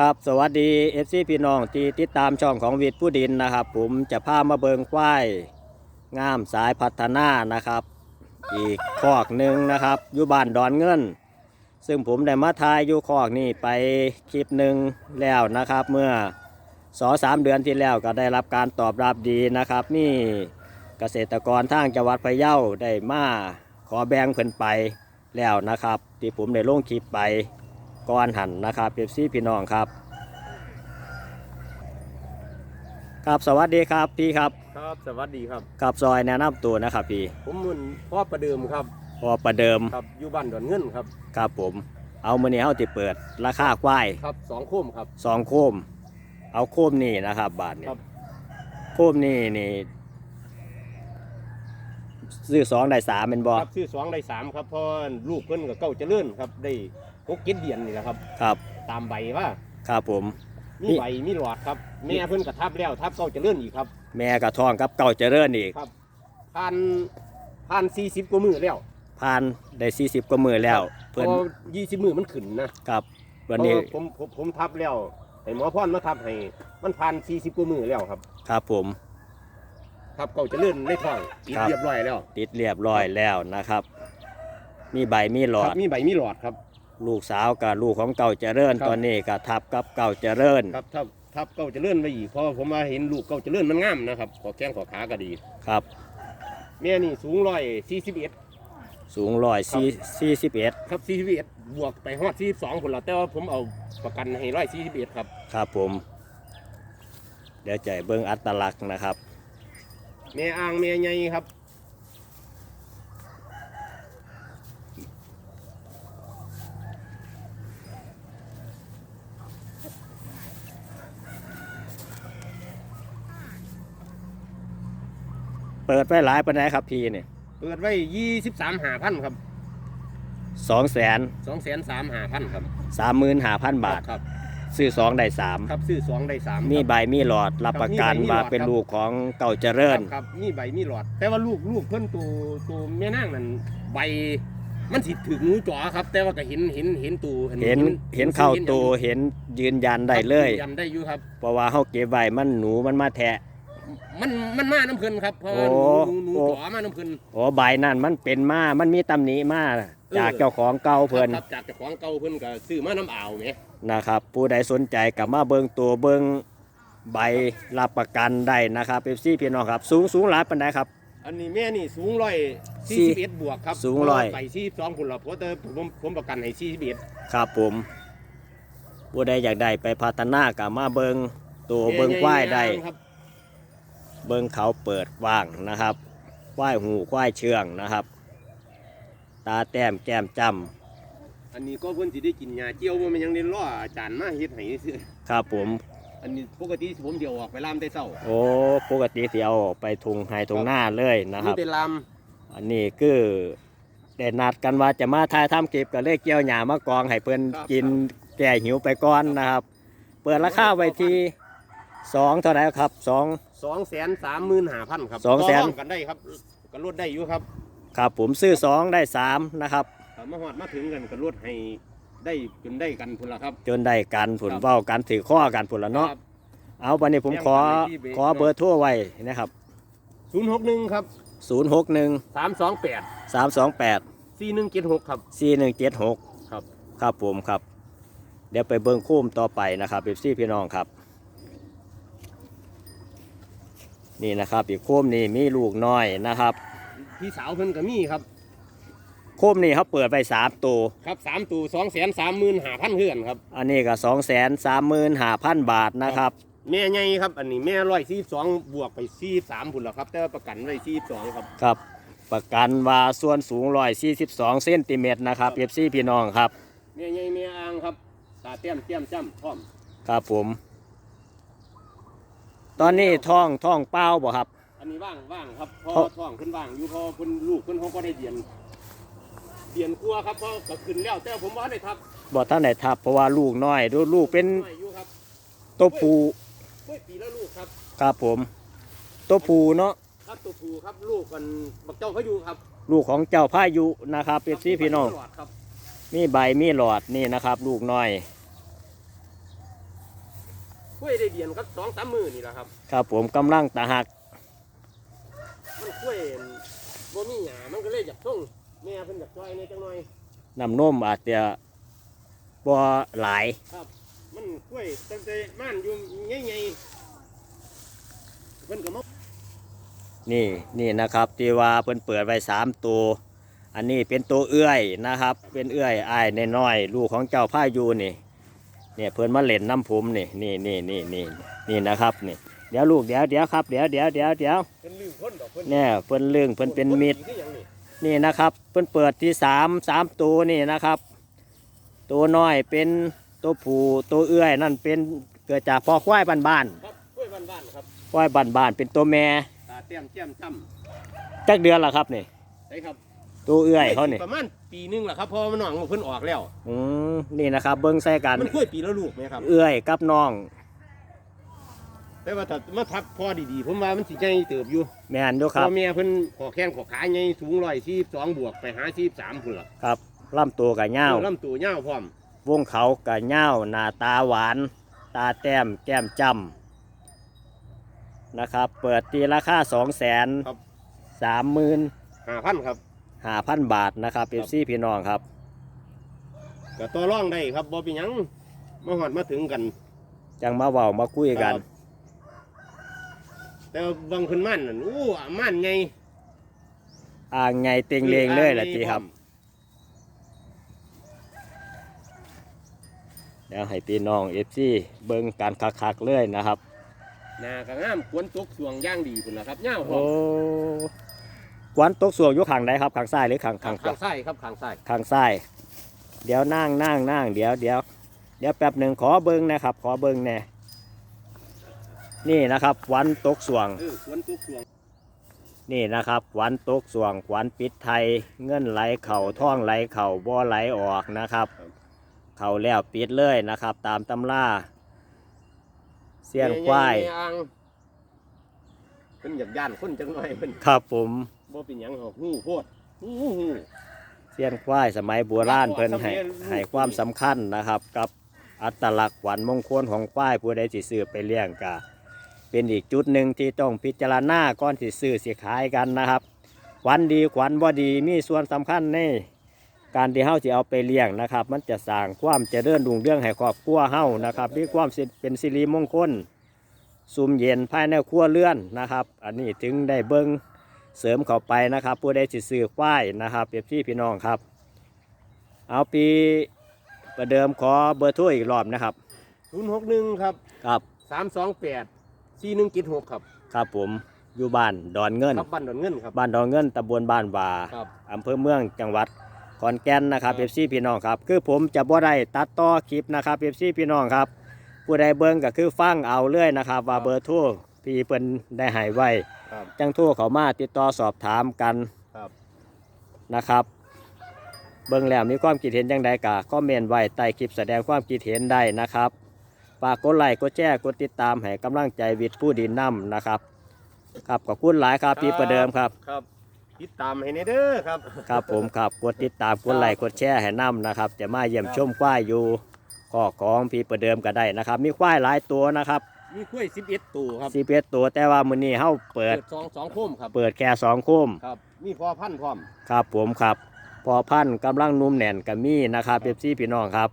ครับสวัสดีเอฟซีพี่น้องที่ติดตามช่องของวิทย์ผู้ดินนะครับ ผมจะพามาเบิงควายงามสายพัฒนานะครับ อีกคอกหนึ่งนะครับอยู่บ้านดอนเงิน ซึ่งผมได้มาทายอยู่คอกนี่ไปคลิปหนึ่งแล้วนะครับ เมื่อสอสามเดือนที่แล้วก็ได้รับการตอบรับดีนะครับนี่เกษตรกรทางจังหวัดพะเยาได้มาขอแบ่งเพิ่นไปแล้วนะครับ ที่ผมได้ลงคลิปไป ก้อนหันนะครับเอฟซีพี่น้องครับ ครับสวัสดีครับพี่ครับครับสวัสดีครับกับซอยแนะนำตัวนะครับพี่ผมมุนพ่อประเดิมครับพอประเดิมครับอยู่บ้านดอนเงินครับครับผม เอามือนี้เอาติเปิด ราคาควายครับสองโคมครับสองโคม เอาโคมนี่นะครับ บาทนี่ครับโคมนี่นี่ ซื้อสองได้สามเป็นบอครับซื้อสองได้สามครับเพราะลูกเพิ่นกับเก้าเจริญครับได้หกเจ็ดเดือนนี่แหละครับ ครับตามใบว่าครับผม มีนี่ใบมีหลอดครับแม่เพิ่นกระทับแล้วทับเก้าเจริญอีกครับ แม่กระทองกับเก่าเจริญอีกครับผ่านผ่านสี่สิบกว่ามือแล้วผ่านได้สี่สิบกว่ามือแล้วเพเพื่อนราะยี่สิบมือมันขึ้นนะครับ วันนี้เพราะผมผมผมทับแล้วให้หมอพ่อนมาทับให้มันผ่านสี่สิบกว่ามือแล้วครับ ครับผม ทับเก้าเจริญในท้องอีกครับ เรียบร้อยแล้วติดเรียบร้อยแล้วนะครับ มีใบมีหลอครัดบมีใบมีหลอดครับ ลูกสาวกับลูกของเก่าเจริญครับ ตอนนี้ก็ทับกับเก่าเจริญครับทับทับเก้าเจริญไปอีกเพราะว่าผมมาเห็นลูกเก้าเจริญมันงามนะครับขอแข้งขอขาก็ดี ครับ แม่นี่สูงร้อยสี่สิบเอ็ดสูงร้อยสี่สี่สิบเอ็ดครับสี่สิบเอ็ดบวกไปฮอดสี่สองคนละแต่ว่าผมเอาประกันให้ร้อยสี่สิบเอ็ดครับ ครับผม เดี๋ยวใจเบิ้งอัตลักษณ์นะครับ แม่อ่างแม่ใหญ่ครับเปิดไว้หลายปันไดครับพี่เนี่ยเปิดไว้ยี่สิบสามหาพันครับสองแสนสองแสนสามหาพันครับสามหมื่นห้าพันบาทครับ ซื้อสองได้สามครับซื้อสองได้สามมีใบมีหลอดรับประกันครับมีใบมีหลอดว่าเป็นครับลูกของเก่าเจริคญรับครับมีใบมีหลอด แต่ว่าลูกลูกเพิ่นตัวตัวแม่นางนั่นใบมันสิถึงงูจ๋อครับ แต่ว่าก็เห็นเห็นเห็นตัวเห็นเห็นเข้าตัวเห็นยืนยันได้เลยยันได้อยู่ครับเพราะว่าเขาเก็บไว้มันหนูมันมาแทะมันมันมาน้ำเพลินครับเพราะว่าโอ้หนูหนูหนูโอ้จ๋อมาน้ำเพลินโอ้ใบนั่นมันเป็นมามันมีตำหนิมาเออจากเจ้าของเก่าเพิ่นครับจากเจ้าของเก่าเพิ่นก็ซื้อมาน้ำอ่าวแหม นะครับ ผู้ใดสนใจกับมาเบิงตัวเบิงใบรับประกันได้นะครับเอฟซีพี่น้องครับ สูงสูงหลายปันไดครับ อันนี้แม่นี่สูงร้อยสี่สี่สิบเอ็ดบวกครับสูงร้อย ไปสี่สองคนละเพราะแต่ผมผมประกันให้สี่สิบเอ็ดครับผม ผู้ใดอยากได้ไปพัฒนากับมาเบิงตัวเบิงควายได้ครับเบิงเขาเปิดว่างนะครับควายหูควายเชื่องนะครับ ตาแต้มแก้มจ อันนี้ก็เพิ่นสิได้กินยาเจียวว่ามันยังได้ล่ออาจารย์มาเฮ็ดให้ซื่อำครับผม อันนี้ปกติผมเดี๋ยวออกไปลามแต่เช้าโอ้ปกติเสียเอาไปทุงไฮทุงหน้าเลยนะครับมีแต่ลามอันนี้คือได้นัดกันว่าจะมาถ่ายทำคลิปก็เลยเกี่ยวหยามากองให้เพื่อนกินแก่หิวไปก่อนนะครับ เปิดราคาไว้ที่สองเท่าไหร่ครับสองสองแสนสามหมื่นห้าพันครับสองแสน ต่รกันได้ครับก็ลดได้อยู่ครับ ครับผมซื้อสองได้สามนะครับถ้า มาฮอดมาถึงกันก็ลดให้ได้จนได้กันพุ่นละครับ จนได้กันผลครับ เว้ากันถือข้อกันผลละเนาะเอาวันนี้ผมขอแจ้งกันในที่เบรกขอเบอร์โทั่วไว้นะครับ ศูนย์หกหนึ่งครับ0 6 1 สามสองแปด3 2 8 สี่หนึ่งเจ็ดหกครับ4 1 7 6ครับ ครับผมครับ เดี๋ยวไปเบิ้งคุ้มต่อไปนะครับเบซี่พี่น้องครับ นี่นะครับอีกโคมนี่มีลูกน้อยนะครับ พี่สาวเพิ่นก็มีครับ โคมนี่เขาเปิดไปสามตัว ครับสามตัวสองแสนสามหมื่นห้าพันเพื่อนครับ อันนี้ก็สองแสนสามหมื่นห้าพันบาทนะครับ แม่ใหญ่ครับ อันนี้แม่ร้อยสี่สองบวกไปสี่สามพุ่นละครับ แต่ว่าประกันไว้สี่สองครับ ครับ ประกันว่าส่วนสูงร้อยสี่สิบสองเซนติเมตรนะครับเอฟซีพี่น้องครับ แม่ใหญ่แม่อ่างครับ ตาเตี้ยมเตี้ยมจ้ำพร้อม ครับผม ตอนนี้ท้องท้องเป้าบ่ครับ อันนี้ว่างว่างครับพอเพราะท้องขึ้นว่างอยู่พอเพิ่นลูกเพิ่นเขาก็ได้เดียน เดียนกลัวครับเพราะก็ขึ้นแล้วแต่ผมว่าได้ทับบ่ท่านไหนทับเพราะว่าลูกน้อยดูลูกเป็นน้อยอยู่ครับตัวผูเฮ้ยปีละลูกครับครับผมตัวผูเนาะครับตัวผู้ครับลูกกันบักเจ้าเขาอยู่ครับลูกของเจ้าพายุนะครับเอฟซีพี่น้องตลอดครับมีใบมีหลอดนี่นะครับ ลูกน้อยกล้วยได้เดียนก็สองสามมือนี่แหละครับครับผมกำลังตาหักมันกล้วยบ่มีหยามันก็เลยอยากส่ง แม่เพิ่นอยากซอยในจังหน่อยน้ำนมอาจจะบ่หลายมันกล้วยตั้งแต่ม่านอยู่ใหญ่ๆเพิ่นก็มานี่นี่นะครับที่ว่าเพิ่นเปิดไว้สามตัวอันนี้เป็นตัวเอื้อยนะครับ เป็นเอื้อยอ้ายน้อยๆลูกของเจ้าพายูนี่ เนี่ยเพิ่นมาเล่นน้ำผมนี่นี่นี่นี่นี่นี่นะครับนี่เดี๋ยวลูกเดี๋ยวเดี๋ยวครับเดี๋ยวเดี๋ยวเดี๋ยวเดี๋ยวเพิ่นลืมคนดอกเพิ่นเนี่ยเพิ่นเรื่องเพิ่นเป็นมิตร คือหยังนี่ นี่นะครับเพิ่นเปิดที่สามสามตัวนี่นะครับ ตัวน้อยเป็นตัวผู้ตัวเอื้อยนั่นเป็นเกิดจากพ่อควายบ้านครับกล้วยบ้านๆครับๆควายบ้านๆเป็นตัวแม่ตาเต้มแจ่มจ้จักเดือนละครับนี่ำใช่ครับตัวเอื้อยเขานี่ประมาณปีหนึงแหละครับเพอมันหนองเพิ่นออกแล้ว อืมนี่นะครับ เบิ้งใส่กันมันกล้วยปีละลูกไหมครับเอื้อยกับน้อง แต่ว่าถ้ามาทับพอดีๆผมว่ามันสิใหญ่เติบอยู่แม่นอยู่คพ่รับอแม่เพิ่นขอแข้งขอขาใหญ่สูงร้อยสี่สองบวกไปหาสี่สามพุ่นล่ะครับลำตัวกับเง่าวลำตัวยาวพร้อมวงเขากับเง่าวหน้าตาหวาน ตาแต้มแก้มจ้ำนะครับ เปิดตีราคาสองแสนสามหมื่นห้าพันครับห้าพันบาทนะครับเอฟซีพี่น้องครับ ก็ต่อรองได้ครับบ่เป็นหยังมาหอดมาถึงกัน จังมาเว้ามาคุยกัน ครับ แต่ว่าบางคนมั่นนั่นอู้มั่นไงอ่างไงเต็งเลงเลยแหละทีครับ เดี๋ยวให้พี่น้องเอฟซีเบิ่งการคักๆเลยนะครับ หน้าก็งามกวนตกสวงย่างดีพุ่นล่ะครับยาวพร้โอ้อมกวนตกสวงอยู่ข้างใดครับข้างซ้ายหรือข้างข้างขวา ข้างซ้ายครับข้างซ้ายข้างซ้ายเดี๋ยวนั่งนั่งนั่งเดี๋ยวเดี๋ยวเดี๋ยวแป๊บหนึ่งขอเบิ้งนะครับ ขอเบิ้งแน่ นี่นะครับขวันตกสวง เออกวนตกสวงนี่นะครับขวันตกสวงขวันปิดไทย เงินไหลเข่าท่องไหลเข่าบ่อไหลออกนะครับ เข่าแล้วปิดเลยนะครับ ตามตำราเสี้ยนควายแม่อ่างเพิ่นอยากย่านคนจังหน่อยเพิ่นครับผมบ่เป็นหยังหรอกฮู้โพดฮู้ฮู้ฮู้ เสี้ยนควายสมัยโบราณเพิ่นให้สมัยให้ความสำคัญนะครับ กับอัตลักษณ์ขวัญมงคลของควายผู้ใดสิซื้อไปเลี้ยงกะ เป็นอีกจุดหนึ่งที่ต้องพิจารณาก่อนสิซื้อสิขายกันนะครับขวัญดีขวัญบ่ดีมีส่วนสำคัญในการที่เฮาสิเอาไปเลี้ยงนะครับ มันจะสร้างความเจริญรุ่งเรืองให้ครอบครัวเฮานะครับมีความสิเป็นสิริมงคลซุมเย็นภายในครัวเรือนนะครับ อันนี้ถึงได้เบิ่งเสริมเข้าไปนะครับผู้ใดสิซื้อควายนะครับเปรียบพี่พี่น้องครับ เอาปีประเดิมขอเบอร์โทรอีกรอบนะครับ061ครับครับ328 4176ครับครับผมอยู่บ้านดอนเงิน ครับบ้านดอนเงินครับ บ้านดอนเงินตำบลบ้านวาครับอำเภอเมืองจังหวัดขอนแก่นนะครับคเอรับฟซีพี่น้องครับคือผมจะบ่ได้ตัดต่อคลิปนะครับเอฟซีพี่น้องครับผู้ใดเบิ่งก็คือฟังเอาเลยนะครับ ว่าเบอร์โทรพี่เพิ่นได้ใหายไว้ครับ จังโทรเขามาติดต่อสอบถามกันครับ นะครับ เบิ่งแล้วมีความคิดเห็นจังใดก็คอมเมนต์ไว้ใต้คลิปแสดงความคิดเห็นได้นะครับ ฝากกดไลค์กดแชร์กดติดตามให้กำลังใจวิทย์ผู้ดินน้ำนะครับ ครับขอบคุณหลายครับพี่ประเดิมครับ ครับ ติดตามให้ในเด้อครับ ครับผมครับกดติดตามกดไลค์กดแชร์ให้น้ำนะครับ จะมาเยี่ยมชมควายอยู่ข้อของพี่ประเดิมก็ได้นะครับ มีควายหลายตัวนะครับมีกล้วย11ตัวครับสีเปียตัวแต่ว่ามื้อนี้เฮาเปิดสองสองโคมครับ เปิดแค่สองโคมครับ มีพอพันธุ์พร้อม ครับผมครับ พอพันธุ์กำลังนุ่มแน่นกับมีนะครับเอฟซีพี่น้องครับ